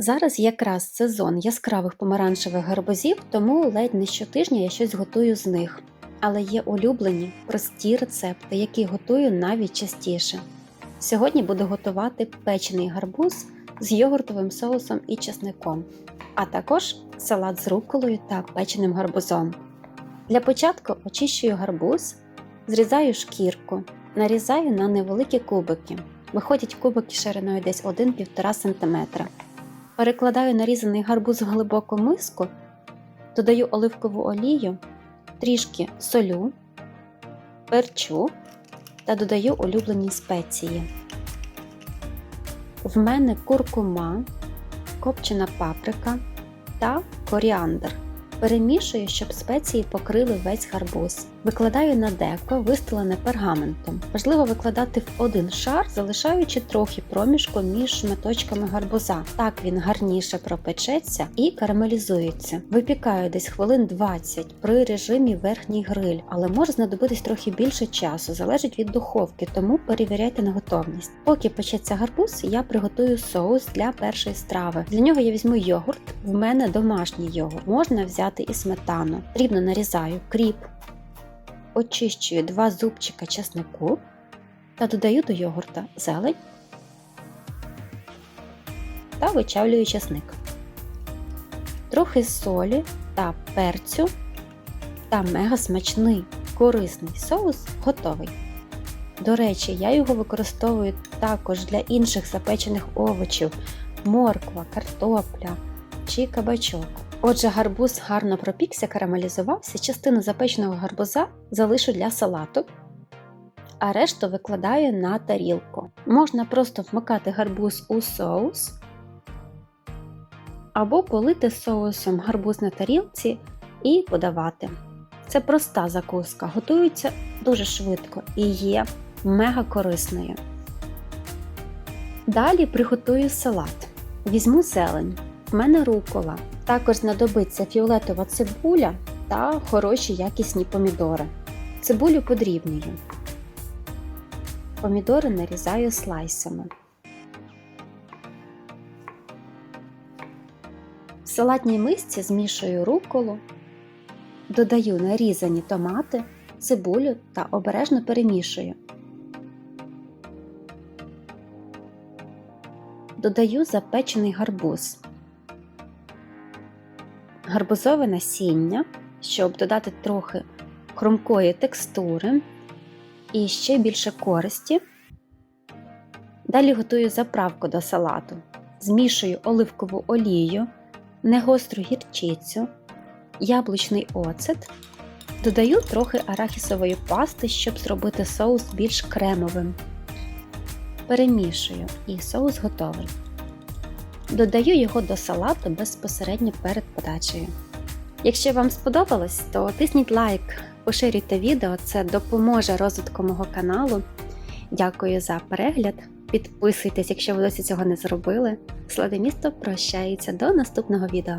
Зараз якраз сезон яскравих помаранчевих гарбузів, тому ледь не щотижня я щось готую з них. Але є улюблені, прості рецепти, які готую навіть частіше. Сьогодні буду готувати печений гарбуз з йогуртовим соусом і чесником, а також салат з руколою та печеним гарбузом. Для початку очищую гарбуз, зрізаю шкірку, нарізаю на невеликі кубики. Виходять кубики шириною десь 1-1,5 см. Перекладаю нарізаний гарбуз в глибоку миску, додаю оливкову олію, трішки солю, перчу та додаю улюблені спеції. В мене куркума, копчена паприка та коріандр. Перемішую, щоб спеції покрили весь гарбуз. Викладаю на деко, вистелене пергаментом. Важливо викладати в один шар, залишаючи трохи проміжку між шматочками гарбуза. Так він гарніше пропечеться і карамелізується. Випікаю десь хвилин 20 при режимі верхній гриль, але може знадобитись трохи більше часу, залежить від духовки, тому перевіряйте на готовність. Поки печеться гарбуз, я приготую соус для першої страви. Для нього я візьму йогурт. В мене домашній йогурт. Можна взяти і сметану. Дрібно нарізаю кріп, очищую два зубчика чеснику та додаю до йогурта зелень та вичавлюю чесник. Трохи солі та перцю та мега смачний корисний соус готовий. До речі, я його використовую також для інших запечених овочів: морква, картопля чи кабачок. Отже, гарбуз гарно пропікся, карамелізувався, частину запеченого гарбуза залишу для салату, а решту викладаю на тарілку. Можна просто вмикати гарбуз у соус, або полити соусом гарбуз на тарілці і подавати. Це проста закуска, готується дуже швидко і є мега корисною. Далі приготую салат. Візьму зелень. В мене рукола. Також знадобиться фіолетова цибуля та хороші якісні помідори. Цибулю подрібнюю. Помідори нарізаю слайсами. В салатній мисці змішую руколу, додаю нарізані томати, цибулю та обережно перемішую. Додаю запечений гарбуз гарбузове насіння, щоб додати трохи хрумкої текстури і ще більше користі. Далі готую заправку до салату. Змішую оливкову олію, негостру гірчицю, яблучний оцет, додаю трохи арахісової пасти, щоб зробити соус більш кремовим. Перемішую і соус готовий. Додаю його до салату безпосередньо перед подачею. Якщо вам сподобалось, то тисніть лайк, поширюйте відео, це допоможе розвитку мого каналу. Дякую за перегляд. Підписуйтесь, якщо ви досі цього не зробили. Сладе місто прощається до наступного відео.